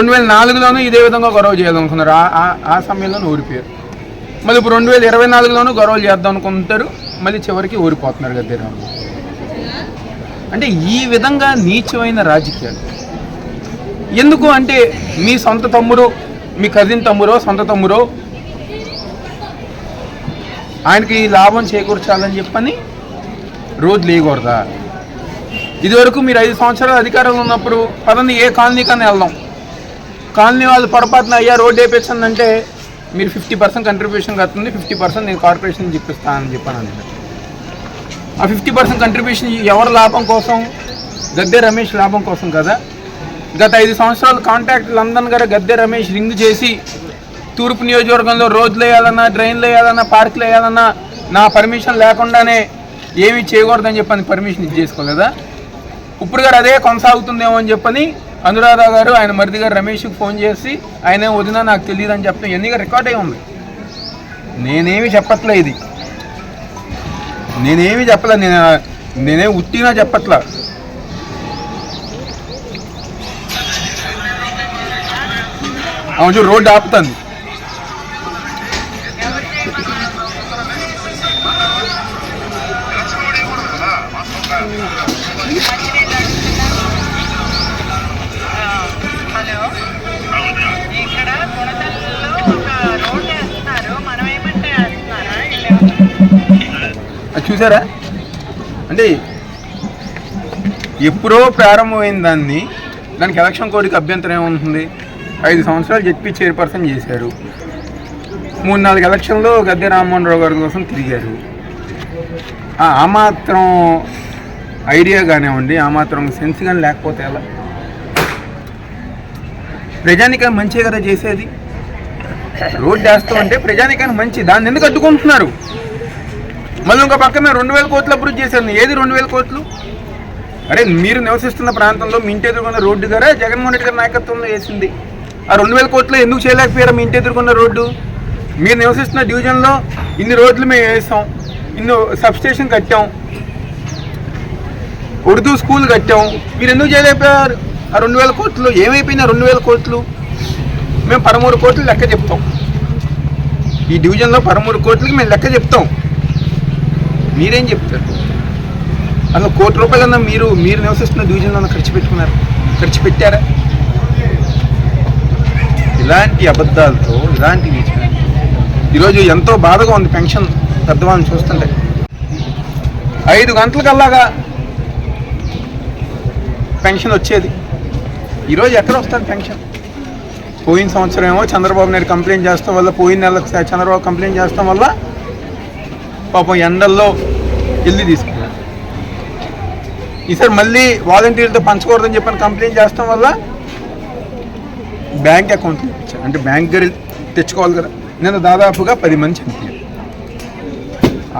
రెండు వేల నాలుగులోనూ ఇదే విధంగా గొడవ చేయాలనుకున్నారు. ఆ- ఆ- సమయంలోనూ ఓడిపోయారు మళ్ళీ ఇప్పుడు రెండు వేల ఇరవై నాలుగులోనూ గొడవలు చేద్దాం అనుకుంటారు మళ్ళీ చివరికి ఓడిపోతున్నారు గద్దెరాము అంటే ఈ విధంగా నీచమైన రాజకీయాలు. ఎందుకు అంటే మీ సొంత తమ్ముడు మీ కజిన్ తమ్ముడో సొంత తమ్ముడో ఆయనకి లాభం చేకూర్చాలని చెప్పని రోజు లేకూడదా ఇదివరకు మీరు ఐదు సంవత్సరాలు అధికారంలో ఉన్నప్పుడు పదండి ఏ కాలనీకన్నా వెళ్దాం. కాలనీ వాళ్ళు పొరపాటున అయ్యా రోడ్డు వేపించండి మీరు ఫిఫ్టీ పర్సెంట్ కంట్రిబ్యూషన్ కడుతుంది ఫిఫ్టీ పర్సెంట్ నేను కార్పొరేషన్ చెప్పిస్తానని చెప్పాను ఆ ఫిఫ్టీ పర్సెంట్ కంట్రిబ్యూషన్ ఎవరి లాభం కోసం? గద్దె రమేష్ లాభం కోసం కదా. గత ఐదు సంవత్సరాలు కాంటాక్ట్ లందన్ గారు గద్దె రమేష్ రింగ్ చేసి తూర్పు నియోజకవర్గంలో రోడ్లు వేయాలన్నా డ్రైన్లు వేయాలన్నా పార్కులు వేయాలన్నా నా పర్మిషన్ లేకుండానే ఏమీ చేయకూడదని చెప్పని పర్మిషన్ ఇచ్చేసుకోలేదా ఇప్పుడు గారు అదే కొనసాగుతుందేమో అని చెప్పని అనురాధ గారు ఆయన మరిది గారు రమేష్కి ఫోన్ చేసి ఆయన వదినా నాకు తెలియదు అని చెప్తాం ఎన్నిగా రికార్డ్ అయి ఉంది? నేనేమి చెప్పట్లే ఇది. నేనేమి చెప్పలే నేను నేనే ఉట్టినా చెప్పట్లా. అవును రోడ్డు ఆపుతుంది. చూసారా? అంటే ఎప్పుడో ప్రారంభమైన దాన్ని దానికి ఎలక్షన్ కోడికి అభ్యంతరం ఏముంటుంది? ఐదు సంవత్సరాలు జడ్పీ చైర్పర్సన్ చేశారు. మూడు నాలుగు ఎలక్షన్లో గద్దె రామ్మోహన్ రావు గారి కోసం తిరిగారు. ఆ మాత్రం ఐడియా కానివ్వండి ఆ మాత్రం సెన్స్ కానీ లేకపోతే ఎలా? ప్రజానికం మంచిగా కదా చేసేది. రోడ్డు వేస్తామంటే అంటే మంచి. దాన్ని ఎందుకు అడ్డుకుంటున్నారు? మళ్ళీ ఇంకో పక్క మేము రెండు వేల కోట్లు అభివృద్ధి చేశాను ఏది రెండు వేల కోట్లు? అరే మీరు నివసిస్తున్న ప్రాంతంలో మీ ఇంటి ఎదుర్కొన్న రోడ్డు గారే జగన్మోహన్ రెడ్డి గారి నాయకత్వంలో వేసింది. ఆ రెండు వేల కోట్లు ఎందుకు చేయలేకపోయారు మీ ఇంటి ఎదుర్కొన్న రోడ్డు? మీరు నివసిస్తున్న డివిజన్లో ఇన్ని రోడ్లు మేము వేసాం. ఇన్ని సబ్స్టేషన్ కట్టాం. ఉర్దూ స్కూల్ కట్టాం. మీరు ఎందుకు చేయలేకపోయారు? ఆ రెండు వేల కోట్లు ఏమైపోయినా రెండు వేల కోట్లు? మేము పదమూడు కోట్లు లెక్క చెప్తాం. ఈ డివిజన్లో పదమూడు కోట్లకి మేము లెక్క చెప్తాం. మీరేం చెప్తారు? అసలు కోటి రూపాయలన్నా మీరు మీరు నివసిస్తున్న డివిజన్లో ఖర్చు పెట్టుకున్నారు. ఖర్చు పెట్టారా? ఇలాంటి అబద్ధాలతో ఇలాంటి ఈరోజు ఎంతో బాధగా ఉంది పెన్షన్ పెద్దవాళ్ళని చూస్తుంటే. ఐదు గంటలకల్లాగా పెన్షన్ వచ్చేది. ఈరోజు ఎక్కడ వస్తుంది పెన్షన్? పోయిన సంవత్సరం ఏమో చంద్రబాబు నాయుడు కంప్లైంట్ చేస్తాం వల్ల పోయిన నెలకు చంద్రబాబు కంప్లైంట్ చేస్తాం వల్ల పాపం ఎండల్లో వెళ్ళి తీసుకున్నారు ఈసారి మళ్ళీ వాలంటీర్లతో పంచకూడదని చెప్పని కంప్లైంట్ చేస్తాం వల్ల బ్యాంక్ అకౌంట్ ఇచ్చారు అంటే బ్యాంక్ దగ్గర తెచ్చుకోవాలి కదా. నేను దాదాపుగా పది మంది చనిపోయాను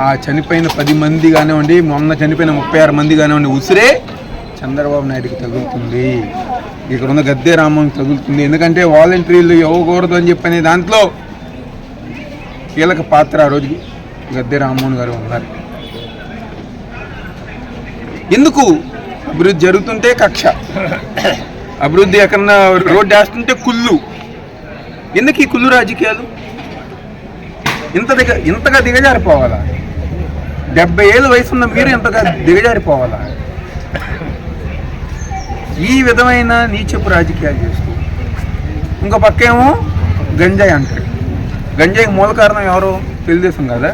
ఆ చనిపోయిన పది మంది కానివ్వండి మొన్న చనిపోయిన ముప్పై ఆరు మంది కానివ్వండి ఉసిరే చంద్రబాబు నాయుడుకి తగులుతుంది. ఇక్కడ ఉన్న గద్దె రామన్ తగులుతుంది. ఎందుకంటే వాలంటీర్లు ఇవ్వకూడదు అని చెప్పనే దాంట్లో కీలక పాత్ర ఆ రోజు గద్దె రామ్మోహన్ గారు ఉన్నారు. ఎందుకు అభివృద్ధి జరుగుతుంటే కక్ష? అభివృద్ధి ఎక్కడన్నా రోడ్డు వేస్తుంటే కుళ్ళు. ఎందుకు ఈ కుళ్ళు రాజకీయాలు? ఇంత దిగ ఇంతగా దిగజారిపోవాలా? డెబ్బై ఏళ్ళ వయసు ఉన్న మీరు ఇంతగా దిగజారిపోవాలా? ఈ విధమైన నీచపు రాజకీయాలు చేస్తూ. ఇంకో పక్కేమో గంజాయి అంటాడు గంజాయికి మూల కారణం ఎవరు? తెలుగుదేశం కదా?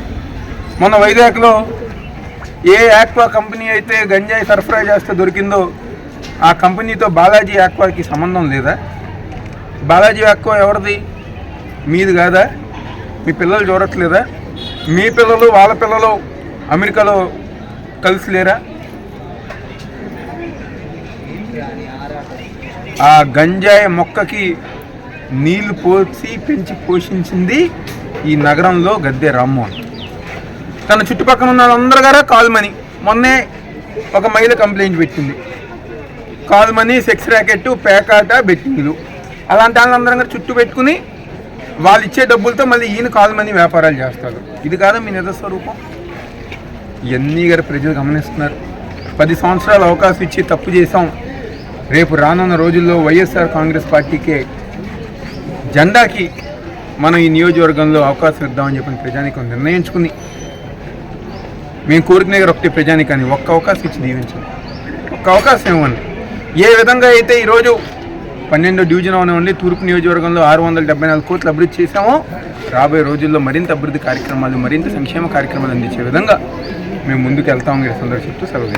మొన్న వైజాగ్లో ఏ ఆక్వా కంపెనీ అయితే గంజాయి సరఫరా చేస్తే దొరికిందో ఆ కంపెనీతో బాలాజీ ఆక్వాకి సంబంధం లేదా? బాలాజీ ఆక్వా ఎవరిది? మీది కాదా? మీ పిల్లలు చూడట్లేదా? మీ పిల్లలు వాళ్ళ పిల్లలు అమెరికాలో కలిసి లేరా? ఆ గంజాయి మొక్కకి నీళ్ళు పోసి పెంచి పోషించింది ఈ నగరంలో గద్దె రామ్మోహన్. తన చుట్టుపక్కల ఉన్న వాళ్ళందరూ గారా కాల్ మనీ. మొన్నే ఒక మహిళ కంప్లైంట్ పెట్టింది. కాల్ మనీ సెక్స్ ర్యాకెట్ పేకాట బెట్టింగ్లు అలాంటి వాళ్ళందరం గారు చుట్టూ పెట్టుకుని వాళ్ళు ఇచ్చే డబ్బులతో మళ్ళీ ఈయన కాల్ మనీ వ్యాపారాలు చేస్తారు. ఇది కాదు మీ నిజస్వరూపం ఇవన్నీ గారు ప్రజలు గమనిస్తున్నారు. పది సంవత్సరాలు అవకాశం ఇచ్చి తప్పు చేసాం రేపు రానున్న రోజుల్లో వైఎస్ఆర్ కాంగ్రెస్ పార్టీకే జెండాకి మనం ఈ నియోజకవర్గంలో అవకాశం ఇద్దామని చెప్పిన ప్రజానికి నిర్ణయించుకుని మేము కోరుకునే ఒకటి ప్రజానికాన్ని. ఒక్క అవకాశం ఇచ్చి దీవించండి. ఒక్క అవకాశం ఇవ్వండి. ఏ విధంగా అయితే ఈరోజు పన్నెండో డివిజన్ అవనివ్వండి తూర్పు నియోజకవర్గంలో ఆరు వందల డెబ్బై నాలుగు కోట్లు అభివృద్ధి చేశామో రాబోయే రోజుల్లో మరింత అభివృద్ధి కార్యక్రమాలు మరింత సంక్షేమ కార్యక్రమాలు అందించే విధంగా మేము ముందుకు వెళ్తామని సందర్శిస్తూ సెలవు